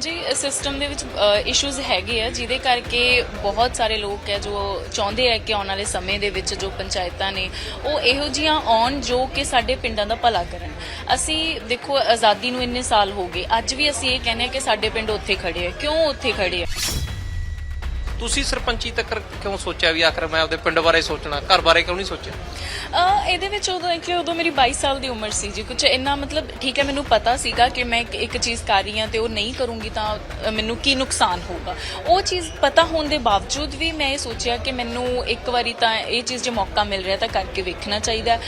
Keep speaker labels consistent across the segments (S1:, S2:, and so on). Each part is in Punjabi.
S1: ਜੀ ਸਿਸਟਮ ਦੇ ਵਿੱਚ ਇਸ਼ੂਜ਼ ਹੈਗੇ ਆ, ਜਿਹਦੇ ਕਰਕੇ ਬਹੁਤ ਸਾਰੇ ਲੋਕ ਹੈ ਜੋ ਚਾਹੁੰਦੇ ਆ ਕਿ ਆਉਣ ਵਾਲੇ ਸਮੇਂ ਦੇ ਵਿੱਚ ਜੋ ਪੰਚਾਇਤਾਂ ਨੇ, ਉਹ ਇਹੋ ਜੀਆਂ ਆਉਣ ਜੋ ਕਿ ਸਾਡੇ ਪਿੰਡਾਂ ਦਾ ਭਲਾ ਕਰਨ। ਅਸੀਂ ਦੇਖੋ, ਆਜ਼ਾਦੀ ਨੂੰ ਇੰਨੇ ਸਾਲ ਹੋ ਗਏ, ਅੱਜ ਵੀ ਅਸੀਂ ਇਹ ਕਹਿੰਦੇ ਆ ਕਿ ਸਾਡੇ ਪਿੰਡ ਉੱਥੇ ਖੜੇ ਆ। ਕਿਉਂ ਉੱਥੇ ਖੜੇ ਆ?
S2: ਤੁਸੀਂ ਸਰਪੰਚੀ ਤੱਕ ਕਿਉਂ ਸੋਚਿਆ ਵੀ ਆਖਰ ਮੈਂ ਆਪਦੇ ਪਿੰਡ ਬਾਰੇ ਸੋਚਣਾ, ਘਰ ਬਾਰੇ ਕਿਉਂ ਨਹੀਂ ਸੋਚਿਆ?
S1: ਅਹ, ਇਹਦੇ ਵਿੱਚ ਉਦੋਂ ਕਿ ਉਦੋਂ ਮੇਰੀ 22 ਸਾਲ ਦੀ ਉਮਰ ਸੀ ਜੀ। ਕੁਝ ਇੰਨਾ ਮਤਲਬ ਠੀਕ ਹੈ, ਮੈਨੂੰ ਪਤਾ ਸੀਗਾ ਕਿ ਮੈਂ ਇੱਕ- ਇੱਕ ਚੀਜ਼ ਕਰ ਰਹੀ ਹਾਂ ਤੇ ਉਹ ਨਹੀਂ ਕਰੂੰਗੀ ਤਾਂ, ਅਹ, ਮੈਨੂੰ ਕੀ ਨੁਕਸਾਨ ਹੋਊਗਾ। ਉਹ ਚੀਜ਼ ਪਤਾ ਹੋਣ ਦੇ ਬਾਵਜੂਦ ਵੀ ਮੈਂ ਇਹ ਸੋਚਿਆ ਕਿ ਮੈਨੂੰ ਇੱਕ ਵਾਰੀ ਤਾਂ ਇਹ ਚੀਜ਼ ਜੇ ਮੌਕਾ ਮਿਲ ਰਿਹਾ ਤਾਂ ਕਰਕੇ ਵੇਖਣਾ ਚਾਹੀਦਾ ਹੈ।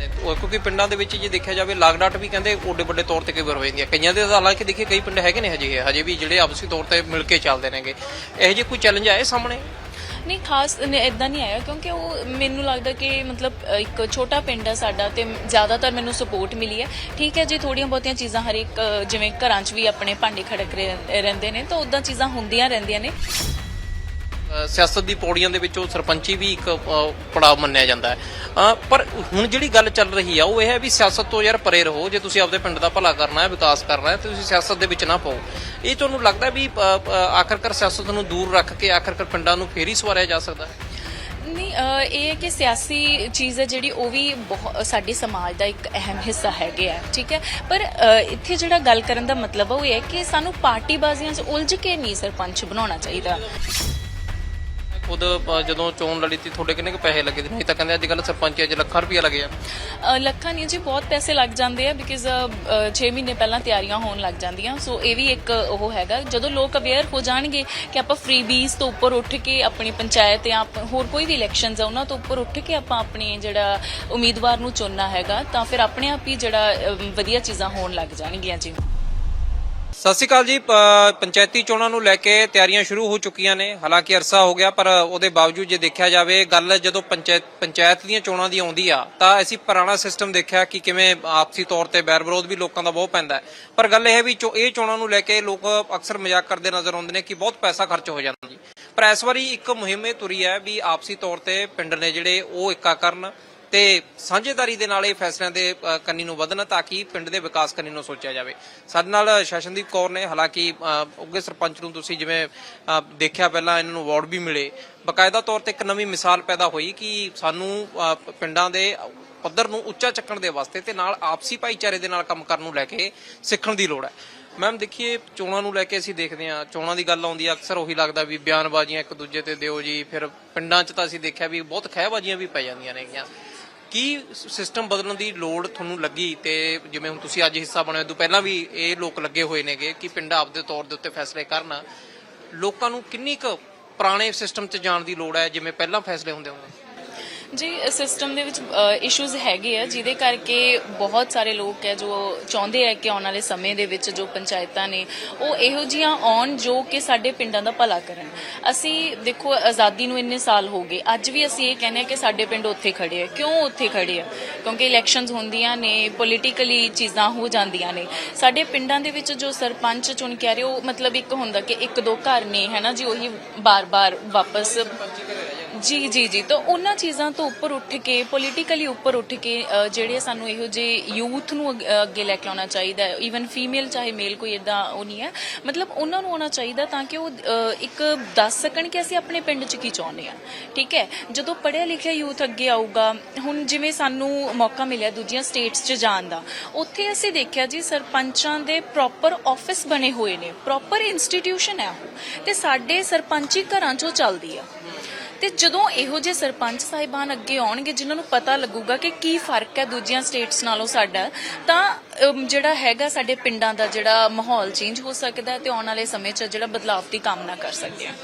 S2: ਨੇ। ਉਹ ਕਿਉਂਕਿ ਪਿੰਡਾਂ ਦੇ ਵਿੱਚ ਜੇ ਦੇਖਿਆ ਜਾਵੇ ਲਾਗਡਾਟ ਵੀ ਕਹਿੰਦੇ ਓਡੇ ਵੱਡੇ ਤੌਰ ਤੇ ਕਈ ਹੋ ਜਾਂਦੀ ਹੈ ਕਈਆਂ ਦੇ ਹਾਲਾਂਕਿ ਦੇਖੀਏ ਕਈ ਪਿੰਡ ਹੈਗੇ ਨੇ ਹਜੇ ਹਜੇ ਵੀ ਜਿਹੜੇ ਆਪਸੀ ਤੌਰ ਤੇ ਮਿਲ ਕੇ ਚੱਲਦੇ ਨੇਗੇ। ਇਹੋ ਜਿਹੇ ਕੋਈ ਚੈਲੰਜ ਆਏ ਸਾਹਮਣੇ?
S1: ਨਹੀਂ ਖਾਸ ਇਦਾਂ ਨਹੀਂ ਆਇਆ ਕਿਉਂਕਿ ਉਹ ਮੈਨੂੰ ਲੱਗਦਾ ਕਿ ਮਤਲਬ ਅ, ਇੱਕ ਛੋਟਾ ਪਿੰਡ ਹੈ ਸਾਡਾ ਤੇ ਜ਼ਿਆਦਾਤਰ ਮੈਨੂੰ ਸਪੋਰਟ ਮਿਲੀ ਹੈ। ਠੀਕ ਹੈ ਜੀ ਥੋੜੀਆਂ ਬਹੁਤੀਆਂ ਚੀਜ਼ਾਂ ਹਰੇਕ ਜਿਵੇਂ ਘਰਾਂ 'ਚ ਵੀ ਆਪਣੇ ਭਾਂਡੇ ਖੜਕ ਰਹੇ- ਰਹਿੰਦੇ ਨੇ ਤਾਂ ਉਦਾਂ ਚੀਜ਼ਾਂ ਹੁੰਦੀਆਂ ਰਹਿੰਦੀਆਂ ਨੇ।
S2: ਸਿਆਸਤ ਦੀ ਪੌੜੀਆਂ ਦੇ ਵਿੱਚੋਂ ਸਰਪੰਚੀ ਵੀ ਇੱਕ ਪੜਾਅ ਮੰਨਿਆ ਜਾਂਦਾ ਹੈ। ਪਰ ਹੁਣ ਜਿਹੜੀ ਗੱਲ ਚੱਲ ਰਹੀ ਆ ਉਹ ਇਹ ਹੈ ਵੀ ਸਿਆਸਤ ਤੋਂ ਯਾਰ ਪਰੇ ਰਹੋ। ਜੇ ਤੁਸੀਂ ਆਪਦੇ ਪਿੰਡ ਦਾ ਭਲਾ ਕਰਨਾ ਹੈ ਵਿਕਾਸ ਕਰਨਾ ਹੈ ਤੁਸੀਂ ਸਿਆਸਤ ਦੇ ਵਿੱਚ ਨਾ ਪਾਓ। ਇਹ ਤੁਹਾਨੂੰ ਲੱਗਦਾ ਵੀ ਅ, ਅ, ਆਖਰਕਾਰ ਸਿਆਸਤ ਨੂੰ ਦੂਰ ਰੱਖ ਕੇ ਆਖਰਕਾਰ ਪਿੰਡਾਂ ਨੂੰ ਫੇਰ ਹੀ ਸਵਾਰਿਆ ਜਾ ਸਕਦਾ ਹੈ?
S1: ਨਹੀਂ ਇਹ ਹੈ ਕਿ ਸਿਆਸੀ ਚੀਜ਼ ਹੈ ਜਿਹੜੀ ਉਹ ਵੀ ਬਹੁਤ ਸਾਡੇ ਸਮਾਜ ਦਾ ਇੱਕ ਅਹਿਮ ਹਿੱਸਾ ਹੈਗੇ ਆ ਠੀਕ ਹੈ? ਪਰ ਇੱਥੇ ਜਿਹੜਾ ਗੱਲ ਕਰਨ ਦਾ ਮਤਲਬ ਉਹ ਇਹ ਹੈ ਕਿ ਸਾਨੂੰ ਪਾਰਟੀਬਾਜ਼ੀਆਂ 'ਚ ਉਲਝ ਕੇ ਨਹੀਂ ਸਰਪੰਚ ਬਣਾਉਣਾ ਚਾਹੀਦਾ।
S2: ਖੁਦ ਅ, ਜਦੋਂ ਚੋਣ ਲੜੀ ਸੀ ਤੁਹਾਡੇ ਕਿੰਨੇ ਕੁ ਪੈਸੇ ਲੱਗੇ ਸੀ? ਨਹੀਂ ਤਾਂ ਕਹਿੰਦੇ ਅੱਜ ਕੱਲ ਸਰਪੰਚੀ 'ਚ ਲੱਖਾਂ ਰੁਪਇਆ ਲੱਗੇ ਆ।
S1: ਅ, ਲੱਖਾਂ ਨਹੀਂ ਜੀ ਬਹੁਤ ਪੈਸੇ ਲੱਗ ਜਾਂਦੇ ਆ ਬਿਕਾਜ਼ 6 ਮਹੀਨੇ ਪਹਿਲਾਂ ਤਿਆਰੀਆਂ ਹੋਣ ਲੱਗ ਜਾਂਦੀਆਂ। ਸੋ ਇਹ ਵੀ ਇੱਕ ਉਹ ਹੈਗਾ। ਜਦੋਂ ਲੋਕ ਅਵੇਅਰ ਹੋ ਜਾਣਗੇ ਕਿ ਆਪਾਂ ਫ੍ਰੀ ਬੀਸ ਤੋਂ ਉੱਪਰ ਉੱਠ ਕੇ ਆਪਣੀ ਪੰਚਾਇਤ ਜਾਂ ਆਪ- ਹੋਰ ਕੋਈ ਵੀ ਇਲੈਕਸ਼ਨਸ ਆ ਉਹਨਾਂ ਤੋਂ ਉੱਪਰ ਉੱਠ ਕੇ ਆਪਾਂ ਆਪਣੇ ਜਿਹੜਾ ਉਮੀਦਵਾਰ ਨੂੰ ਚੁਣਨਾ ਹੈਗਾ ਤਾਂ ਫਿਰ ਆਪਣੇ ਆਪ ਹੀ ਜਿਹੜਾ ਅ, ਵਧੀਆ ਚੀਜ਼ਾਂ ਹੋਣ ਲੱਗ ਜਾਣਗੀਆਂ ਜੀ।
S2: ਸਤਿ ਸ਼੍ਰੀ ਅਕਾਲ ਜੀ ਪੰਚਾਇਤੀ ਚੋਣਾਂ ਨੂੰ ਲੈ ਕੇ ਤਿਆਰੀਆਂ ਸ਼ੁਰੂ ਹੋ ਚੁੱਕੀਆਂ ਨੇ। ਹਾਲਾਂਕਿ ਅਰਸਾ ਹੋ ਗਿਆ, ਪਰ ਉਹਦੇ ਬਾਵਜੂਦ ਜੇ ਦੇਖਿਆ ਜਾਵੇ, ਗੱਲ ਜਦੋਂ ਪੰਚਾਇਤ ਪੰਚਾਇਤ ਦੀਆਂ ਚੋਣਾਂ ਦੀ ਆਉਂਦੀ ਆ, ਤਾਂ ਅਸੀਂ ਪੁਰਾਣਾ ਸਿਸਟਮ ਦੇਖਿਆ ਕਿ ਕਿਵੇਂ ਆਪਸੀ ਤੌਰ ਤੇ ਬੈਰ ਵਿਰੋਧ ਵੀ ਲੋਕਾਂ ਦਾ ਬਹੁਤ ਪੈਂਦਾ ਪਰ ਗੱਲ ਇਹ ਹੈ ਵੀ ਚੋ- ਇਹ ਚੋਣਾਂ ਨੂੰ ਲੈ ਕੇ ਲੋਕ ਅਕਸਰ ਮਜ਼ਾਕ ਕਰਦੇ ਨਜ਼ਰ ਆਉਂਦੇ ਨੇ ਕਿ ਬਹੁਤ ਪੈਸਾ ਖਰਚ ਹੋ ਜਾਂਦਾ ਜੀ। ਪਰ ਇਸ ਵਾਰੀ ਇੱਕ ਮੁਹਿੰਮ ਇਹ ਤੁਰੀ ਹੈ ਵੀ ਆਪਸੀ ਤੌਰ ਤੇ ਪਿੰਡ ਨੇ ਜਿਹੜੇ ਉਹ ਇੱਕਾ ਕਰਨ ਤੇ ਸਾਂਝੇਦਾਰੀ ਦੇ ਨਾਲ ਇਹ ਫੈਸਲਿਆਂ ਦੇ ਕੰਨੀ ਨੂੰ ਵਧਣ ਤਾਂ ਕਿ ਪਿੰਡ ਦੇ ਵਿਕਾਸ ਕੰਨੀ ਨੂੰ ਸੋਚਿਆ ਜਾਵੇ। ਸਾਡੇ ਨਾਲ ਸ਼ਸ਼ਨਦੀਪ ਕੌਰ ਨੇ ਹਾਲਾਂਕਿ ਅ, ਸਰਪੰਚ ਨੂੰ ਤੁਸੀਂ ਜਿਵੇਂ ਦੇਖਿਆ ਪਹਿਲਾਂ ਇਹਨਾਂ ਨੂੰ ਅਵਾਰਡ ਵੀ ਮਿਲੇ। ਬਕਾਇਦਾ ਤੌਰ ਤੇ ਇੱਕ ਨਵੀਂ ਮਿਸਾਲ ਪੈਦਾ ਹੋਈ ਕਿ ਸਾਨੂੰ ਪਿੰਡਾਂ ਦੇ ਪੱਧਰ ਨੂੰ ਉੱਚਾ ਚੱਕਣ ਦੇ ਵਾਸਤੇ ਤੇ ਨਾਲ ਆਪਸੀ ਭਾਈਚਾਰੇ ਦੇ ਨਾਲ ਕੰਮ ਕਰਨ ਨੂੰ ਲੈ ਕੇ ਸਿੱਖਣ ਦੀ ਲੋੜ ਹੈ। ਮੈਮ ਦੇਖੀਏ ਚੋਣਾਂ ਨੂੰ ਲੈ ਕੇ ਅਸੀਂ ਦੇਖਦੇ ਹਾਂ। ਚੋਣਾਂ ਦੀ ਗੱਲ ਆਉਂਦੀ ਆ ਅਕਸਰ ਉਹੀ ਲੱਗਦਾ ਵੀ ਬਿਆਨਬਾਜ਼ੀਆਂ ਇੱਕ ਦੂਜੇ ਤੇ ਦਿਓ ਜੀ। ਫਿਰ ਪਿੰਡਾਂ 'ਚ ਤਾਂ ਅਸੀਂ ਦੇਖਿਆ ਵੀ ਬਹੁਤ ਖਹਿਬਾਜ਼ੀਆਂ ਵੀ ਪੈ ਜਾਂਦੀਆਂ ਨੇਗੀਆਂ। ਕੀ ਸਿਸਟਮ ਬਦਲਣ ਦੀ ਲੋੜ ਤੁਹਾਨੂੰ ਲੱਗੀ ਤੇ ਜਿਵੇਂ ਹੁਣ ਤੁਸੀਂ ਅੱਜ ਹਿੱਸਾ ਬਣੇ ਹੋ ਤੋਂ ਪਹਿਲਾਂ ਵੀ ਇਹ ਲੋਕ ਲੱਗੇ ਹੋਏ ਨੇਗੇ ਕਿ ਪਿੰਡ ਆਪਦੇ ਤੌਰ ਦੇ ਉੱਤੇ ਫੈਸਲੇ ਕਰਨ। ਲੋਕਾਂ ਨੂੰ ਕਿੰਨੀ ਕੁ ਪੁਰਾਣੇ ਸਿਸਟਮ 'ਚ ਜਾਣ ਦੀ ਲੋੜ ਹੈ, ਜਿਵੇਂ ਪਹਿਲਾਂ ਫੈਸਲੇ ਹੁੰਦੇ ਹੁੰਦੇ?
S1: ਜੀ ਸਿਸਟਮ ਦੇ ਵਿੱਚ ਇਸ਼ੂਜ਼ ਹੈਗੇ ਆ, ਜਿਹਦੇ ਕਰਕੇ ਬਹੁਤ ਸਾਰੇ ਲੋਕ ਹੈ ਜੋ ਚਾਹੁੰਦੇ ਆ ਕਿ ਆਉਣ ਵਾਲੇ ਸਮੇਂ ਦੇ ਵਿੱਚ ਜੋ ਪੰਚਾਇਤਾਂ ਨੇ, ਉਹ ਇਹੋ ਜੀਆਂ ਆਉਣ ਜੋ ਕਿ ਸਾਡੇ ਪਿੰਡਾਂ ਦਾ ਭਲਾ ਕਰਨ। ਅਸੀਂ ਦੇਖੋ, ਆਜ਼ਾਦੀ ਨੂੰ ਇੰਨੇ ਸਾਲ ਹੋ ਗਏ, ਅੱਜ ਵੀ ਅਸੀਂ ਇਹ ਕਹਿੰਦੇ ਆ ਕਿ ਸਾਡੇ ਪਿੰਡ ਉੱਥੇ ਖੜੇ ਆ। ਕਿਉਂ ਉੱਥੇ ਖੜੇ ਆ? ਕਿਉਂਕਿ ਇਲੈਕਸ਼ਨਸ ਹੁੰਦੀਆਂ ਨੇ ਪੋਲੀਟੀਕਲੀ ਚੀਜ਼ਾਂ ਹੋ ਜਾਂਦੀਆਂ ਨੇ। ਸਾਡੇ ਪਿੰਡਾਂ ਦੇ ਵਿੱਚ ਜੋ ਸਰਪੰਚ ਚੁਣ ਕੇ ਆ ਰਹੇ, ਉਹ ਮਤਲਬ ਇੱਕ ਹੁੰਦਾ ਕਿ ਇੱਕ ਦੋ ਘਰ ਨੇ, ਹੈ ਨਾ ਜੀ, ਉਹੀ ਬਾਰ-ਬਾਰ ਵਾਪਸ ਜੀ ਜੀ ਜੀ। ਤਾਂ ਉਹਨਾਂ ਚੀਜ਼ਾਂ ਤੋਂ ਉੱਪਰ ਉੱਠ ਕੇ ਪੋਲੀਟੀਕਲੀ ਉੱਪਰ ਉੱਠ ਕੇ ਜਿਹੜੇ ਸਾਨੂੰ ਇਹੋ ਜਿਹੇ ਯੂਥ ਨੂੰ ਅ, ਅੱਗੇ ਲੈ ਕੇ ਆਉਣਾ ਚਾਹੀਦਾ ਹੈ। ਈਵਨ ਫੀਮੇਲ ਚਾਹੇ ਮੇਲ ਕੋਈ ਇਦਾਂ ਉਹ ਨਹੀਂ ਹੈ। ਮਤਲਬ ਉਹਨਾਂ ਨੂੰ ਆਉਣਾ ਚਾਹੀਦਾ ਤਾਂ ਕਿ ਉਹ ਇੱਕ ਦੱਸ ਸਕਣ ਕਿ ਅਸੀਂ ਆਪਣੇ ਪਿੰਡ 'ਚ ਕੀ ਚਾਹੁੰਦੇ ਆ ਠੀਕ ਹੈ? ਜਦੋਂ ਪੜ੍ਹਿਆ ਲਿਖਿਆ ਯੂਥ ਅੱਗੇ ਆਊਗਾ ਹੁਣ ਜਿਵੇਂ ਸਾਨੂੰ ਮੌਕਾ ਮਿਲਿਆ ਦੂਜੀਆਂ ਸਟੇਟਸ 'ਚ ਜਾਣ ਦਾ ਉੱਥੇ ਅਸੀਂ ਦੇਖਿਆ ਜੀ ਸਰਪੰਚਾਂ ਦੇ ਪ੍ਰੋਪਰ ਆਫਿਸ ਬਣੇ ਹੋਏ ਨੇ। ਪ੍ਰੋਪਰ ਇੰਸਟੀਟਿਊਸ਼ਨ ਹੈ ਉਹ। ਤੇ ਸਾਡੇ ਸਰਪੰਚੀ ਘਰਾਂ 'ਚੋਂ ਚੱਲਦੀ ਆ। ਤੇ ਜਦੋਂ ਇਹੋ ਜਿਹੇ ਸਰਪੰਚ ਸਾਹਿਬਾਨ ਅੱਗੇ ਆਉਣਗੇ, ਜਿਨ੍ਹਾਂ ਨੂੰ ਪਤਾ ਲੱਗੂਗਾ ਕਿ ਕੀ ਫ਼ਰਕ ਹੈ ਦੂਜੀਆਂ ਸਟੇਟਸ ਨਾਲੋਂ ਸਾਡਾ, ਤਾਂ ਜਿਹੜਾ ਹੈਗਾ ਸਾਡੇ ਪਿੰਡਾਂ ਦਾ ਜਿਹੜਾ ਮਾਹੌਲ ਚੇਂਜ ਹੋ ਸਕਦਾ ਤੇ ਆਉਣ ਵਾਲੇ ਸਮੇਂ 'ਚ ਜਿਹੜਾ ਬਦਲਾਵ ਦੀ ਕਾਮਨਾ ਕਰ ਸਕਦੇ ਹਾਂ।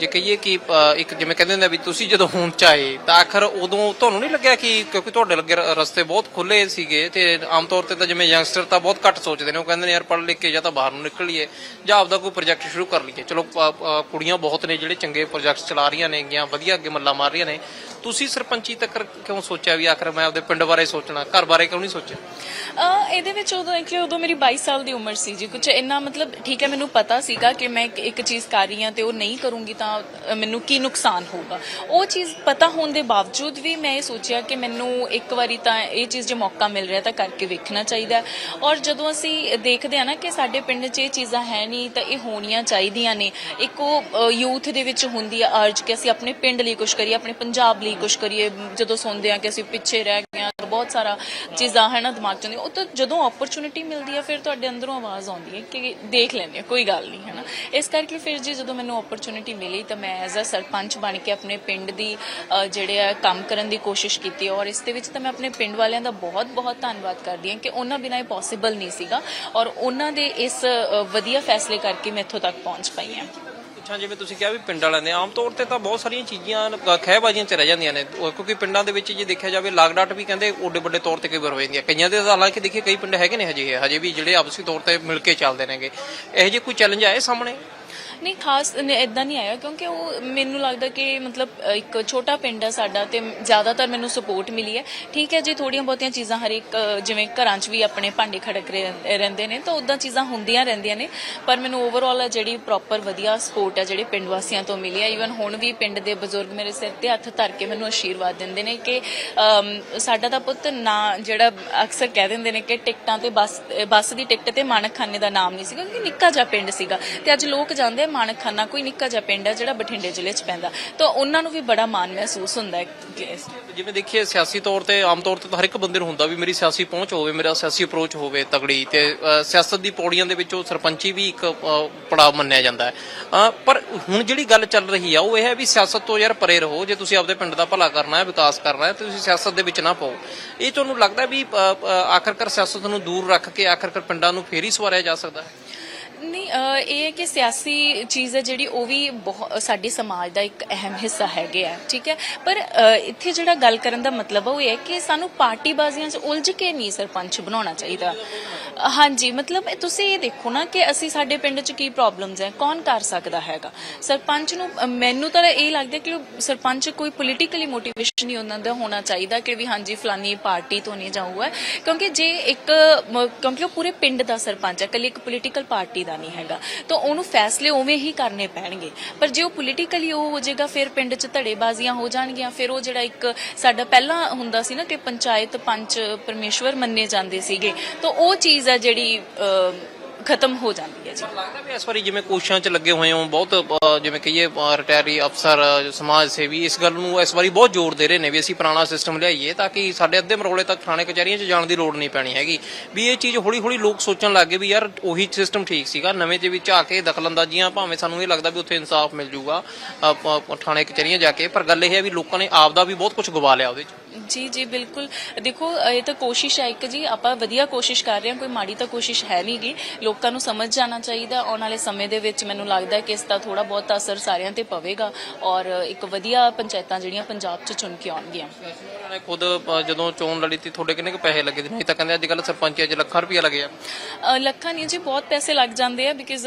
S2: ਜੇ ਕਹੀਏ ਕਿ ਇੱਕ ਜਿਵੇਂ ਕਹਿੰਦੇ ਨੇ ਵੀ ਤੁਸੀਂ ਜਦੋਂ ਹੋਂਦ ਚ ਆਏ ਤਾਂ ਆਖਰ ਉਦੋਂ ਤੁਹਾਨੂੰ ਨਹੀਂ ਲੱਗਿਆ ਕਿ, ਕਿਉਂਕਿ ਤੁਹਾਡੇ ਲੱਗੇ ਰਸਤੇ ਬਹੁਤ ਖੁੱਲੇ ਸੀਗੇ ਤੇ ਆਮ ਤੌਰ ਤੇ ਤਾਂ ਜਿਵੇਂ ਯੰਗਸਟਰ ਤਾਂ ਬਹੁਤ ਘੱਟ ਸੋਚਦੇ ਨੇ, ਉਹ ਕਹਿੰਦੇ ਨੇ, ਯਾਰ ਪੜ੍ਹ ਲਿਖ ਕੇ ਜਾਂ ਤਾਂ ਬਾਹਰ ਨੂੰ ਨਿਕਲੀਏ ਜਾਂ ਆਪਦਾ ਕੋਈ ਪ੍ਰੋਜੈਕਟ ਸ਼ੁਰੂ ਕਰ ਲਈਏ। ਚਲੋ ਕੁੜੀਆਂ ਬਹੁਤ ਨੇ ਜਿਹੜੇ ਚੰਗੇ ਪ੍ਰੋਜੈਕਟਸ ਚਲਾ ਰਹੀਆਂ ਨੇ ਨੇਗੀਆਂ, ਵਧੀਆ ਅੱਗੇ ਮੱਲਾ ਮਾਰ ਰਹੀਆਂ ਨੇ। ਤੁਸੀਂ ਸਰਪੰਚੀ ਤੱਕ ਕਿਉਂ ਸੋਚਿਆ ਵੀ ਆਖਰ ਮੈਂ ਆਪਦੇ ਪਿੰਡ ਬਾਰੇ ਸੋਚਣਾ, ਘਰ ਬਾਰੇ ਕਿਉਂ ਨਹੀਂ ਸੋਚਿਆ?
S1: ਇਹਦੇ ਵਿੱਚ ਉਦੋਂ ਐਕਚੁਅਲੀ ਉਦੋਂ ਮੇਰੀ 22 ਸਾਲ ਦੀ ਉਮਰ ਸੀ ਜੀ। ਕੁਝ ਇੰਨਾ ਮਤਲਬ ਠੀਕ ਹੈ, ਮੈਨੂੰ ਪਤਾ ਸੀਗਾ ਕਿ ਮੈਂ ਇੱਕ- ਚੀਜ਼ ਕਰ ਰਹੀ ਹਾਂ ਤੇ ਉਹ ਨਹੀਂ ਕਰੂੰਗੀ ਤਾਂ ਮੈਨੂੰ ਕੀ ਨੁਕਸਾਨ ਹੋਊਗਾ। ਉਹ ਚੀਜ਼ ਪਤਾ ਹੋਣ ਦੇ ਬਾਵਜੂਦ ਵੀ ਮੈਂ ਇਹ ਸੋਚਿਆ ਕਿ ਮੈਨੂੰ ਇੱਕ ਵਾਰੀ ਤਾਂ ਇਹ ਚੀਜ਼ ਜੇ ਮੌਕਾ ਮਿਲ ਰਿਹਾ ਤਾਂ ਕਰਕੇ ਵੇਖਣਾ ਚਾਹੀਦਾ ਔਰ ਜਦੋਂ ਅਸੀਂ ਦੇਖਦੇ ਆ ਨਾ ਕਿ ਸਾਡੇ ਪਿੰਡ 'ਚ ਇਹ ਚੀਜ਼ਾਂ ਹੈ ਨਹੀਂ ਤਾਂ ਇਹ ਹੋਣੀਆਂ ਚਾਹੀਦੀਆਂ ਨੇ। ਇੱਕ ਉਹ ਯੂਥ ਦੇ ਵਿੱਚ ਹੁੰਦੀ ਆ ਅਰਜ ਕਿ ਅਸੀਂ ਆਪਣੇ ਪਿੰਡ ਲਈ ਕੁਝ ਕਰੀਏ, ਆਪਣੇ ਪੰਜਾਬ ਲਈ ਕੁਝ ਕਰੀਏ। ਜਦੋਂ ਸੁਣਦੇ ਆ ਕਿ ਅਸੀਂ ਪਿੱਛੇ ਰਹਿ ਗਏ ਹਾਂ ਬਹੁਤ ਸਾਰਾ ਚੀਜ਼ਾਂ ਹੈ ਨਾ ਦਿਮਾਗ 'ਚ ਉਹ ਤਾਂ ਜਦੋਂ ਓਪਰਚੁਨਿਟੀ ਮਿਲਦੀ ਆ, ਫਿਰ ਤੁਹਾਡੇ ਅੰਦਰੋਂ ਆਵਾਜ਼ ਆਉਂਦੀ ਹੈ ਕਿ ਦੇਖ ਲੈਂਦੇ ਆ, ਕੋਈ ਗੱਲ ਨਹੀਂ ਹੈ ਨਾ ਇਸ ਕਰਕੇ ਫਿਰ ਜੀ ਜਦੋਂ ਮੈਨੂੰ ਓਪਰਚੁਨਿਟੀ ਮਿਲੀ ਤਾਂ ਮੈਂ ਐਜ਼ ਅ ਸਰਪੰਚ ਬਣ ਕੇ ਆਪਣੇ ਪਿੰਡ ਦੀ ਜਿਹੜੇ ਆ ਕੰਮ ਕਰਨ ਦੀ ਕੋਸ਼ਿਸ਼ ਕੀਤੀ ਔਰ ਇਸ ਦੇ ਵਿੱਚ ਤਾਂ ਮੈਂ ਆਪਣੇ ਪਿੰਡ ਵਾਲਿਆਂ ਦਾ ਬਹੁਤ ਬਹੁਤ ਧੰਨਵਾਦ ਕਰਦੀ ਹਾਂ ਕਿ ਉਹਨਾਂ ਬਿਨਾਂ ਇਹ ਪੋਸੀਬਲ ਨਹੀਂ ਸੀਗਾ ਔਰ ਉਹਨਾਂ ਦੇ ਇਸ ਵਧੀਆ ਫੈਸਲੇ ਕਰਕੇ ਮੈਂ ਇੱਥੋਂ ਤੱਕ ਪਹੁੰਚ ਪਾਈ ਹਾਂ।
S2: ਪੁੱਛਾਂ, ਜਿਵੇਂ ਤੁਸੀਂ ਕਿਹਾ ਵੀ ਪਿੰਡ ਵਾਲਿਆਂ ਨੇ, ਆਮ ਤੌਰ ਤੇ ਤਾਂ ਬਹੁਤ ਸਾਰੀਆਂ ਚੀਜ਼ਾਂ ਖਹਿਬਾਜ਼ੀਆਂ ਚ ਰਹਿ ਜਾਂਦੀਆਂ ਨੇ। ਉਹ ਕਿਉਂਕਿ ਪਿੰਡਾਂ ਦੇ ਵਿੱਚ ਜੇ ਦੇਖਿਆ ਜਾਵੇ, ਲਾਗਡਾਟ ਵੀ ਕਹਿੰਦੇ ਓਡੇ ਵੱਡੇ ਤੌਰ ਤੇ ਕਈ ਵਾਰ ਹੋ ਜਾਂਦੀ ਹੈ ਕਈਆਂ ਦੇ ਤਾਂ ਹਾਲਾਂਕਿ ਦੇਖੀਏ ਕਈ ਪਿੰਡ ਹੈਗੇ ਨੇ ਹਜੇ ਹਜੇ ਵੀ ਜਿਹੜੇ ਆਪਸੀ ਤੌਰ ਤੇ ਮਿਲ ਕੇ ਚੱਲਦੇ ਨੇਗੇ। ਇਹੋ ਜਿਹੇ ਕੋਈ ਚੈਲੰਜ ਆਏ ਸਾਹਮਣੇ?
S1: ਨਹੀਂ, ਖਾਸ ਇਦਾਂ ਨਹੀਂ ਆਇਆ, ਕਿਉਂਕਿ ਉਹ ਮੈਨੂੰ ਲੱਗਦਾ ਕਿ ਮਤਲਬ ਇੱਕ ਛੋਟਾ ਪਿੰਡ ਹੈ ਸਾਡਾ ਤੇ ਜ਼ਿਆਦਾਤਰ ਮੈਨੂੰ ਸਪੋਰਟ ਮਿਲੀ ਹੈ। ਠੀਕ ਹੈ ਜੀ, ਥੋੜੀਆਂ ਬਹੁਤੀਆਂ ਚੀਜ਼ਾਂ ਹਰੇਕ ਜਿਵੇਂ ਘਰਾਂ 'ਚ ਵੀ ਆਪਣੇ ਭਾਂਡੇ ਖੜਕ ਰਹਿੰਦੇ ਨੇ, ਤਾਂ ਉਦਾਂ ਚੀਜ਼ਾਂ ਹੁੰਦੀਆਂ ਰਹਿੰਦੀਆਂ ਨੇ, ਪਰ ਮੈਨੂੰ ਓਵਰਆਲ ਜਿਹੜੀ ਪ੍ਰੋਪਰ ਵਧੀਆ ਸਪੋਰਟ ਹੈ ਜਿਹੜੇ ਪਿੰਡ ਵਾਸੀਆਂ ਤੋਂ ਮਿਲੀ ਹੈ ਈਵਨ ਹੁਣ ਵੀ ਪਿੰਡ ਦੇ ਬਜ਼ੁਰਗ ਮੇਰੇ ਸਿਰ ਤੇ ਹੱਥ ਧਰ ਕੇ ਮੈਨੂੰ ਆਸ਼ੀਰਵਾਦ ਦਿੰਦੇ ਨੇ ਕਿ ਸਾਡਾ ਤਾਂ ਪੁੱਤ ਨਾ ਜਿਹੜਾ ਅਕਸਰ ਕਹਿ ਦਿੰਦੇ ਨੇ ਕਿ ਟਿਕਟਾਂ ਤੇ ਬੱਸ ਬੱਸ ਦੀ ਟਿਕਟ ਤੇ ਮਾਨਕ ਖਾਨੇ ਦਾ ਨਾਮ ਨਹੀਂ ਸੀਗਾ ਕਿਉਂਕਿ ਨਿੱਕਾ ਜਿਹਾ ਪਿੰਡ ਸੀਗਾ। ਤੇ ਅੱਜ ਲੋਕ ਜਾਂਦੇ ਮਾਨਕ ਖਾਨਾ ਕੋਈ ਨਿੱਕਾ ਜਿਹਾ ਪਿੰਡ ਹੈ ਜਿਹੜਾ ਬਠਿੰਡੇ ਜ਼ਿਲ੍ਹੇ 'ਚ ਪੈਂਦਾ। ਤਾਂ ਉਹਨਾਂ ਨੂੰ ਵੀ ਬੜਾ ਮਾਣ ਮਹਿਸੂਸ ਹੁੰਦਾ ਹੈ ਕਿ ਇਸ
S2: ਜਿਵੇਂ ਦੇਖੀਏ ਸਿਆਸੀ ਤੌਰ ਤੇ ਆਮ ਤੌਰ ਤੇ ਤਾਂ ਹਰ ਇੱਕ ਬੰਦੇ ਨੂੰ ਹੁੰਦਾ ਵੀ ਮੇਰੀ ਸਿਆਸੀ ਪਹੁੰਚ ਹੋਵੇ ਮੇਰਾ ਸਿਆਸੀ ਅਪਰੋਚ ਹੋਵੇ ਤਗੜੀ ਤੇ ਅ, ਸਿਆਸਤ ਦੀ ਪੌੜੀਆਂ ਦੇ ਵਿੱਚੋਂ ਸਰਪੰਚੀ ਵੀ ਇੱਕ ਅ, ਪੜਾਅ ਮੰਨਿਆ ਜਾਂਦਾ ਹੈ। ਅ, ਪਰ ਹੁਣ ਜਿਹੜੀ ਗੱਲ ਚੱਲ ਰਹੀ ਆ ਉਹ ਇਹ ਹੈ ਵੀ ਸਿਆਸਤ ਤੋਂ ਯਾਰ ਪਰੇ ਰਹੋ। ਜੇ ਤੁਸੀਂ ਆਪਦੇ ਪਿੰਡ ਦਾ ਭਲਾ ਕਰਨਾ ਹੈ ਵਿਕਾਸ ਕਰਨਾ ਹੈ ਤੇ ਤੁਸੀਂ ਸਿਆਸਤ ਦੇ ਵਿੱਚ ਨਾ ਪਾਓ। ਇਹ ਤੁਹਾਨੂੰ ਲੱਗਦਾ ਵੀ ਅ, ਅ, ਆਖਰਕਾਰ ਸਿਆਸਤ ਨੂੰ ਦੂਰ ਰੱਖ ਕੇ ਆਖਰਕਾਰ ਪਿੰਡਾਂ ਨੂੰ ਫੇਰ ਹੀ ਸਵਾਰਿਆ ਜਾ ਸਕਦਾ ਹੈ?
S1: ਨਹੀਂ ਇਹ ਹੈ ਕਿ ਸਿਆਸੀ ਚੀਜ਼ ਹੈ ਜਿਹੜੀ ਉਹ ਵੀ ਬਹੁਤ, ਸਾਡੇ ਸਮਾਜ ਦਾ ਇੱਕ ਅਹਿਮ ਹਿੱਸਾ ਹੈਗੇ ਆ, ਠੀਕ ਹੈ? ਪਰ ਇੱਥੇ ਜਿਹੜਾ ਗੱਲ ਕਰਨ ਦਾ ਮਤਲਬ ਉਹ ਇਹ ਹੈ ਕਿ ਸਾਨੂੰ ਪਾਰਟੀਬਾਜ਼ੀਆਂ 'ਚ ਉਲਝ ਕੇ ਨਹੀਂ ਸਰਪੰਚ ਬਣਾਉਣਾ ਚਾਹੀਦਾ। ਹਾਂਜੀ, ਮਤਲਬ ਤੁਸੀਂ ਇਹ ਦੇਖੋ ਨਾ ਕਿ ਅਸੀਂ ਸਾਡੇ ਪਿੰਡ 'ਚ ਕੀ ਪ੍ਰੋਬਲਮਸ ਹੈ, ਕੌਣ ਕਰ ਸਕਦਾ ਹੈਗਾ? ਸਰਪੰਚ ਨੂੰ ਮੈਨੂੰ ਤਾਂ ਇਹ ਲੱਗਦਾ ਕਿ ਉਹ ਸਰਪੰਚ ਕੋਈ ਪੋਲੀਟੀਕਲੀ ਮੋਟੀਵੇਸ਼ਨ ਨਹੀਂ ਉਹਨਾਂ ਦਾ ਹੋਣਾ ਚਾਹੀਦਾ ਕਿ ਵੀ ਹਾਂਜੀ, ਫਲਾਨੀ ਪਾਰਟੀ ਤੋਂ ਨਹੀਂ ਜਾਊਗਾ। ਕਿਉਂਕਿ ਜੇ ਇੱਕ ਕਿਉਂਕਿ ਉਹ ਪੂਰੇ ਪਿੰਡ ਦਾ ਸਰਪੰਚ ਹੈ, ਕੱਲੀ ਇੱਕ ਪੋਲੀਟੀਕਲ ਪਾਰਟੀ ਦਾ ਨਹੀਂ ਹੈਗਾ। ਤਾਂ ਉਹਨੂੰ ਫੈਸਲੇ ਉਵੇਂ ਹੀ ਕਰਨੇ ਪੈਣਗੇ। ਪਰ ਜੇ ਉਹ ਪੋਲੀਟੀਕਲੀ ਉਹ ਹੋ ਜਾਏਗਾ ਫਿਰ ਪਿੰਡ 'ਚ ਧੜੇਬਾਜ਼ੀਆਂ ਹੋ ਜਾਣਗੀਆਂ। ਫਿਰ ਉਹ ਜਿਹੜਾ ਇੱਕ ਸਾਡਾ ਪਹਿਲਾਂ ਹੁੰਦਾ ਸੀ ਨਾ ਕਿ ਪੰਚਾਇਤ ਪੰਚ ਪਰਮੇਸ਼ਵਰ ਮੰਨੇ ਜਾਂਦੇ ਸੀਗੇ। ਤਾਂ ਉਹ ਚੀਜ਼ ਹੈ ਜਿਹੜੀ ਅਹ, ਖਤਮ ਹੋ ਜਾਂਦੀ ਹੈ ਜੀ।
S2: ਲੱਗਦਾ ਵੀ ਇਸ ਵਾਰੀ ਜਿਵੇਂ ਕੋਸ਼ਿਸ਼ਾਂ 'ਚ ਲੱਗੇ ਹੋਏ ਹੋ, ਬਹੁਤ ਜਿਵੇਂ ਕਹੀਏ ਰਿਟਾਇਰੀ ਅਫਸਰ ਸਮਾਜ ਸੇਵੀ, ਇਸ ਗੱਲ ਨੂੰ ਇਸ ਵਾਰੀ ਬਹੁਤ ਜ਼ੋਰ ਦੇ ਰਹੇ ਨੇ ਵੀ ਅਸੀਂ ਪੁਰਾਣਾ ਸਿਸਟਮ ਲਿਆਈਏ ਤਾਂ ਕਿ ਸਾਡੇ ਅੱਧੇ ਮਰੋਲੇ ਤੱਕ ਥਾਣੇ ਕਚਹਿਰੀਆਂ 'ਚ ਜਾਣ ਦੀ ਲੋੜ ਨਹੀਂ ਪੈਣੀ ਹੈਗੀ। ਵੀ ਇਹ ਚੀਜ਼ ਹੌਲੀ ਹੌਲੀ ਲੋਕ ਸੋਚਣ ਲੱਗ ਗਏ ਵੀ ਯਾਰ ਉਹੀ ਸਿਸਟਮ ਠੀਕ ਸੀਗਾ, ਨਵੇਂ ਦੇ ਵਿੱਚ ਆ ਕੇ ਦਖਲਅੰਦਾਜ਼ੀਆਂ, ਭਾਵੇਂ ਸਾਨੂੰ ਇਹ ਲੱਗਦਾ ਵੀ ਉੱਥੇ ਇਨਸਾਫ ਮਿਲ ਜੂਗਾ ਥਾਣੇ ਕਚਹਿਰੀਆਂ ਜਾ ਕੇ, ਪਰ ਗੱਲ ਇਹ ਹੈ ਵੀ ਲੋਕਾਂ ਨੇ ਆਪ ਦਾ ਵੀ ਬਹੁਤ ਕੁਝ ਗਵਾ ਲਿਆ ਉਹਦੇ 'ਚ।
S1: ਜੀ ਜੀ, ਬਿਲਕੁਲ। ਦੇਖੋ, ਇਹ ਤਾਂ ਕੋਸ਼ਿਸ਼ ਹੈ ਇੱਕ ਜੀ, ਆਪਾਂ ਵਧੀਆ ਕੋਸ਼ਿਸ਼ ਕਰ ਰਹੇ ਹਾਂ, ਕੋਈ ਮਾੜੀ ਤਾਂ ਕੋਸ਼ਿਸ਼ ਹੈ ਨਹੀਂਗੀ ਲੋਕਾਂ ਨੂੰ ਸਮਝ ਜਾਣਾ ਚਾਹੀਦਾ, ਆਉਣ ਵਾਲੇ ਸਮੇਂ ਦੇ ਵਿੱਚ ਮੈਨੂੰ ਲੱਗਦਾ ਕਿ ਇਸ ਦਾ ਥੋੜਾ ਬਹੁਤ ਅਸਰ ਸਾਰਿਆਂ ਤੇ ਪਵੇਗਾ ਔਰ ਇੱਕ ਵਧੀਆ ਪੰਚਾਇਤਾਂ ਜਿਹੜੀਆਂ ਪੰਜਾਬ 'ਚ ਚੁਣ ਕੇ ਆਉਣਗੀਆਂ।
S2: ਨੇ ਖੁਦ ਅ, ਜਦੋਂ ਚੋਣ ਲੜੀ ਤੀ ਤੁਹਾਡੇ ਕਿੰਨੇ ਕੁ ਪੈਸੇ ਲੱਗੇ ਸੀ? ਨਹੀਂ ਤਾਂ ਕਹਿੰਦੇ ਅੱਜ ਕੱਲ ਸਰਪੰਚੀ 'ਚ ਲੱਖਾਂ ਰੁਪਇਆ ਲੱਗਿਆ
S1: ਅ, ਲੱਖਾਂ ਨਹੀਂ ਜੀ ਬਹੁਤ ਪੈਸੇ ਲੱਗ ਜਾਂਦੇ ਆ ਬਿਕਾਜ਼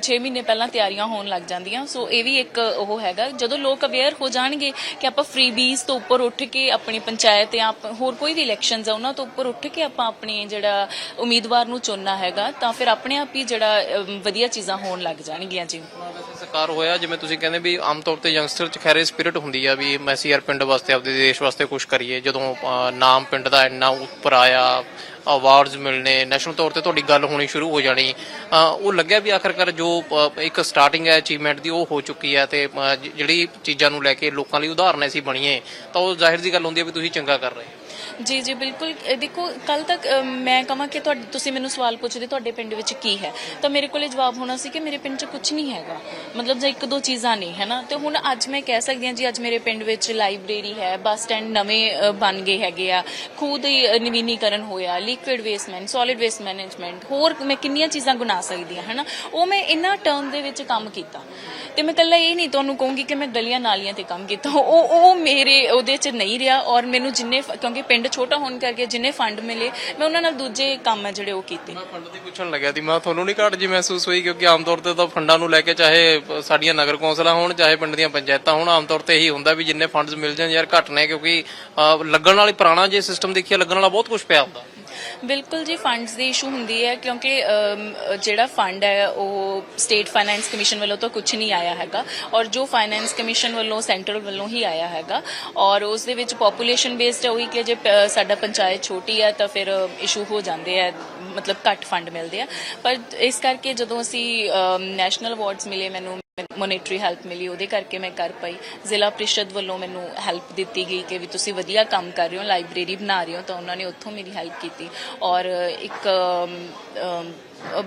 S1: 6 ਮਹੀਨੇ ਪਹਿਲਾਂ ਤਿਆਰੀਆਂ ਹੋਣ ਲੱਗ ਜਾਂਦੀਆਂ। ਸੋ ਇਹ ਵੀ ਇੱਕ ਉਹ ਹੈਗਾ। ਜਦੋਂ ਲੋਕ ਅਵੇਅਰ ਹੋ ਜਾਣਗੇ ਕਿ ਆਪਾਂ ਫ੍ਰੀ ਬੀਜ਼ ਤੋਂ ਉੱਪਰ ਉੱਠ ਕੇ ਆਪਣੀ ਪੰਚਾਇਤ ਜਾਂ ਆਪ- ਹੋਰ ਕੋਈ ਵੀ ਇਲੈਕਸ਼ਨਸ ਆ ਉਹਨਾਂ ਤੋਂ ਉੱਪਰ ਉੱਠ ਕੇ ਆਪਾਂ ਆਪਣੇ ਜਿਹੜਾ ਉਮੀਦਵਾਰ ਨੂੰ ਚੁਣਨਾ ਹੈਗਾ ਤਾਂ ਫਿਰ ਆਪਣੇ ਆਪ ਹੀ ਜਿਹੜਾ ਅ, ਵਧੀਆ ਚੀਜ਼ਾਂ ਹੋਣ ਲੱਗ ਜਾਣਗੀਆਂ ਜੀ।
S2: ਵੈਸੇ ਹੋਇਆ ਜਿਵੇਂ ਤੁਸੀਂ ਕਹਿੰਦੇ ਵੀ ਆਮ ਤੌਰ ਤੇ ਯੰਗਸਟਰ ਚ ਖੈਰੇ ਸਪਿਰਿਟ ਹੁੰਦੀ ਆ ਵੀ ਮੈਂ ਅਸੀਂ ਯਾਰ ਪਿੰਡ ਵਾਸਤੇ ਆਪਦੇ ਦੇਸ਼ ਵਾਸਤੇ ਕੁਝ ਕਰੀਏ। ਜਦੋਂ ਅਹ, ਨਾਮ ਪਿੰਡ ਦਾ ਇੰਨਾ ਉੱਪਰ ਆਇਆ ਅਵਾਰਡਸ ਮਿਲਨੇ ਨੈਸ਼ਨਲ ਤੌਰ ਤੇ ਤੁਹਾਡੀ ਗੱਲ ਹੋਣੀ ਸ਼ੁਰੂ ਹੋ ਜਾਣੀ ਅਹ, ਉਹ ਲੱਗਿਆ ਵੀ ਆਖਰਕਾਰ ਜੋ ਅਹ, ਇੱਕ ਸਟਾਰਟਿੰਗ ਹੈ ਅਚੀਵਮੈਂਟ ਦੀ ਉਹ ਹੋ ਚੁੱਕੀ ਹੈ ਤੇ ਅਹ, ਜ- ਜਿਹੜੀ ਚੀਜ਼ਾਂ ਨੂੰ ਲੈ ਕੇ ਲੋਕਾਂ ਲਈ ਉਦਾਹਰਨ ਅਸੀਂ ਬਣੀਏ ਤਾਂ ਉਹ ਜ਼ਾਹਿਰ ਦੀ ਗੱਲ ਹੁੰਦੀ ਹੈ ਵੀ ਤੁਸੀਂ ਚੰਗਾ ਕਰ ਰਹੇ ਹੋ।
S1: ਜੀ ਜੀ ਬਿਲਕੁਲ। ਅ, ਦੇਖੋ ਕੱਲ ਤੱਕ ਅ, ਮੈਂ ਕਹਾਂ ਕਿ ਤੁਹਾਡੇ ਤੁਸੀਂ ਮੈਨੂੰ ਸਵਾਲ ਪੁੱਛਦੇ ਤੁਹਾਡੇ ਪਿੰਡ ਵਿੱਚ ਕੀ ਹੈ? ਤਾਂ ਮੇਰੇ ਕੋਲੇ ਜਵਾਬ ਹੋਣਾ ਸੀ ਕਿ ਮੇਰੇ ਪਿੰਡ 'ਚ ਕੁਝ ਨਹੀਂ ਹੈਗਾ। ਮਤਲਬ ਜੇ ਇੱਕ ਦੋ ਚੀਜ਼ਾਂ ਨਹੀਂ ਹੈ ਨਾ? ਤੇ ਹੁਣ ਅੱਜ ਮੈਂ ਕਹਿ ਸਕਦੀ ਹਾਂ ਜੀ ਅੱਜ ਮੇਰੇ ਪਿੰਡ ਵਿੱਚ ਲਾਇਬ੍ਰੇਰੀ ਹੈ ਬੱਸ ਸਟੈਂਡ ਨਵੇਂ ਅ, ਬਣ ਗਏ ਹੈਗੇ ਆ। ਖੂਹ ਦੀ ਅ, ਨਵੀਨੀਕਰਨ ਹੋਇਆ ਲਿਕੁਇਡ ਵੇਸਟਮੈਂਟ ਸੋਲਿਡ ਵੇਸਟ ਮੈਨੇਜਮੈਂਟ ਹੋਰ ਮੈਂ ਕਿੰਨੀਆਂ ਚੀਜ਼ਾਂ ਗੁਣਾ ਸਕਦੀ ਹਾਂ ਹੈ ਨਾ? ਉਹ ਮੈਂ ਇਹਨਾਂ ਟਰਮ ਦੇ ਵਿੱਚ ਕੰਮ ਕੀਤਾ। ਤੇ ਮੈਂ ਕੱਲਾ ਇਹ ਨਹੀਂ ਤੁਹਾਨੂੰ ਕਹੂੰਗੀ ਕਿ ਮੈਂ ਗਲੀਆਂ ਨਾਲੀਆਂ ਤੇ ਕੰਮ ਕੀਤਾ। ਉਹ ਉਹ ਮੇਰੇ ਉਹਦੇ ਚ ਨਹੀਂ ਰਿਹਾ ਔਰ ਮੈਨੂੰ ਜਿੰਨੇ ਕਿਉਂਕਿ ਪਿੰਡ ਛੋਟਾ ਹੋਣ ਕਰਕੇ ਜਿੰਨੇ ਫੰਡ ਮਿਲੇ, ਮੈਂ ਉਹਨਾਂ ਨਾਲ ਦੂਜੇ ਕੰਮ ਹੈ ਜਿਹੜੇ ਉਹ ਕੀਤੇ।
S2: ਮੈਂ ਫੰਡ ਦੀ ਪੁੱਛਣ ਲੱਗਿਆ ਸੀ। ਮੈਂ ਤੁਹਾਨੂੰ ਨਹੀਂ ਘਾਟ ਜੀ ਮਹਿਸੂਸ ਹੋਈ ਕਿਉਂਕਿ ਆਮ ਤੌਰ ਤੇ ਤਾਂ ਫੰਡਾਂ ਨੂੰ ਲੈ ਕੇ ਚਾਹੇ ਸਾਡੀਆਂ ਨਗਰ ਕੌਂਸਲਾਂ ਹੋਣ, ਚਾਹੇ ਪਿੰਡ ਦੀਆਂ ਪੰਚਾਇਤਾਂ ਹੋਣ, ਆਮ ਤੌਰ ਤੇ ਇਹੀ ਹੁੰਦਾ ਵੀ ਜਿੰਨੇ ਫੰਡਸ ਮਿਲ ਜਾਣ ਯਾਰ ਘੱਟ ਨੇ ਕਿਉਂਕਿ ਲੱਗਣ ਵਾਲੀ ਪੁਰਾਣਾ ਜੇ ਸਿਸਟਮ ਦੇਖੀਏ, ਲੱਗਣ ਵਾਲਾ ਬਹੁਤ ਕੁਝ ਪਿਆ ਹੁੰਦਾ।
S1: ਬਿਲਕੁਲ ਜੀ ਫੰਡਸ ਦੀ ਇਸ਼ੂ ਹੁੰਦੀ ਹੈ ਕਿਉਂਕਿ ਜਿਹੜਾ ਫੰਡ ਹੈ, ਉਹ ਸਟੇਟ ਫਾਈਨੈਂਸ ਕਮਿਸ਼ਨ ਵੱਲੋਂ ਤਾਂ ਕੁਝ ਨਹੀਂ ਆਇਆ ਹੈਗਾ ਔਰ ਜੋ ਫਾਈਨੈਂਸ ਕਮਿਸ਼ਨ ਵੱਲੋਂ ਸੈਂਟਰਲ ਵੱਲੋਂ ਹੀ ਆਇਆ ਹੈਗਾ ਔਰ ਉਸ ਦੇ ਵਿੱਚ ਪੋਪੂਲੇਸ਼ਨ ਬੇਸਡ ਹੈ, ਉਹੀ ਕਿ ਜੇ ਪ- ਸਾਡਾ ਪੰਚਾਇਤ ਛੋਟੀ ਹੈ ਤਾਂ ਫਿਰ ਇਸ਼ੂ ਹੋ ਜਾਂਦੇ ਆ ਮਤਲਬ ਘੱਟ ਫੰਡ ਮਿਲਦੇ ਆ। ਪਰ ਇਸ ਕਰਕੇ ਜਦੋਂ ਅਸੀਂ ਨੈਸ਼ਨਲ ਅਵਾਰਡਸ ਮਿਲੇ, ਮੈਨੂੰ ਮੋਨਿਟਰੀ ਹੈਲਪ ਮਿਲੀ, ਉਹਦੇ ਕਰਕੇ ਮੈਂ ਕਰ ਪਾਈ। ਜ਼ਿਲ੍ਹਾ ਪ੍ਰੀਸ਼ਦ ਵੱਲੋਂ ਮੈਨੂੰ ਹੈਲਪ ਦਿੱਤੀ ਗਈ ਕਿ ਵੀ ਤੁਸੀਂ ਵਧੀਆ ਕੰਮ ਕਰ ਰਹੇ ਹੋ ਲਾਇਬ੍ਰੇਰੀ ਬਣਾ ਰਹੇ ਹੋ, ਤਾਂ ਉਹਨਾਂ ਨੇ ਉੱਥੋਂ ਮੇਰੀ ਹੈਲਪ ਕੀਤੀ। ਔਰ ਇੱਕ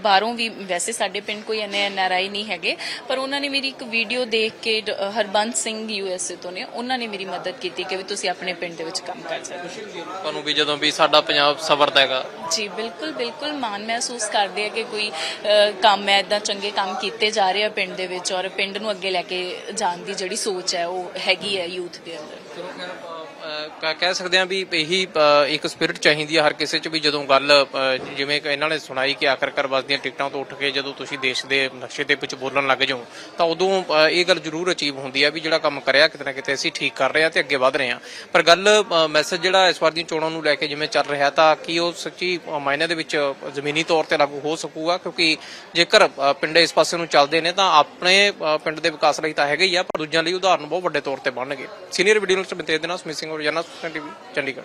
S1: ਬਾਹਰੋਂ ਵੀ ਵੈਸੇ ਸਾਡੇ ਪਿੰਡ ਕੋਈ ਐਨ ਐਨ ਆਰ ਆਈ ਨਹੀਂ ਹੈਗੇ ਪਰ ਉਹਨਾਂ ਨੇ ਮੇਰੀ ਇੱਕ ਵੀਡੀਓ ਦੇਖ ਕੇ Harbans Singh U S A ਤੋਂ ਨੇ ਉਹਨਾਂ ਨੇ ਮੇਰੀ ਮਦਦ ਕੀਤੀ ਕਿ ਵੀ ਤੁਸੀਂ ਆਪਣੇ ਪਿੰਡ ਦੇ ਵਿੱਚ ਕੰਮ ਕਰ ਸਕਦੇ ਹੋ
S2: ਤੁਹਾਨੂੰ ਵੀ ਜਦੋਂ ਵੀ ਸਾਡਾ ਪੰਜਾਬ ਸਵਰਦਾ ਹੈਗਾ।
S1: ਜੀ ਬਿਲਕੁਲ ਬਿਲਕੁਲ ਮਾਣ ਮਹਿਸੂਸ ਕਰਦੇ ਆ ਕਿ ਕੋਈ ਕੰਮ ਹੈ ਇਦਾਂ ਚੰਗੇ ਕੰਮ ਕੀਤੇ ਜਾ ਰਹੇ ਆ ਪਿੰਡ ਦੇ ਵਿੱਚ ਔਰ ਪਿੰਡ ਨੂੰ ਅੱਗੇ ਲੈ ਕੇ ਜਾਣ ਦੀ ਜਿਹੜੀ ਸੋਚ ਹੈ ਉਹ ਹੈਗੀ ਹੈ ਯੂਥ ਦੇ ਅੰਦਰ।
S2: ਕਹਿ ਸਕਦੇ ਆ ਵੀ ਇਹੀ ਇੱਕ ਸਪਿਰਿਟ ਚਾਹੀਦੀ ਆ ਹਰ ਕਿਸੇ ਚ ਵੀ ਜਦੋਂ ਗੱਲ ਜਿਵੇਂ ਇਹਨਾਂ ਨੇ ਸੁਣਾਈ ਕਿ ਆਖਰਕਾਰ ਬੱਸ ਟਿਕਟਾਂ ਤੋਂ ਉੱਠ ਕੇ ਜਦੋਂ ਤੁਸੀਂ ਦੇਸ਼ ਦੇ ਨਕਸ਼ੇ ਦੇ ਵਿੱਚ ਬੋਲਣ ਲੱਗ ਜਾਓ, ਤਾਂ ਉਦੋਂ ਇਹ ਗੱਲ ਜ਼ਰੂਰ ਅਚੀਵ ਹੁੰਦੀ ਆ ਵੀ ਜਿਹੜਾ ਕੰਮ ਕਰਿਆ ਕਿਤੇ ਨਾ ਕਿਤੇ ਅਸੀਂ ਠੀਕ ਕਰ ਰਹੇ ਆ ਤੇ ਅੱਗੇ ਵਧ ਰਹੇ ਆ। ਪਰ ਗੱਲ ਮੈਸੇਜ ਜਿਹੜਾ ਇਸ ਵਾਰ ਦੀਆਂ ਚੋਣਾਂ ਨੂੰ ਲੈ ਕੇ ਜਿਵੇਂ ਚੱਲ ਰਿਹਾ ਤਾਂ ਕੀ ਉਹ ਸੱਚੀ ਮਾਇਨੇ ਦੇ ਵਿੱਚ ਜ਼ਮੀਨੀ ਤੌਰ ਤੇ ਲਾਗੂ ਹੋ ਸਕੂਗਾ? ਕਿਉਂਕਿ ਜੇਕਰ ਪਿੰਡ ਇਸ ਪਾਸੇ ਨੂੰ ਚੱਲਦੇ ਨੇ ਤਾਂ ਆਪਣੇ ਪਿੰਡ ਦੇ ਵਿਕਾਸ ਲਈ ਤਾਂ ਹੈਗਾ ਹੀ ਆ, ਪਰ ਦੂਜਿਆਂ ਲਈ ਉਦਾਹਰਨ ਬਹੁਤ ਵੱਡੇ ਤੌਰ ਤੇ ਬਣਨਗੇ। ਸੀਨੀਅਰ ਵੀਡੀਓ ਨੂੰ ਸਮਿਤੇ ਦੇ ਨਾਲ ਸਮਿਸਿੰਗ ਔਰ ਜਨਾ ਟੀਵੀ ਚੰਡੀਗੜ੍ਹ।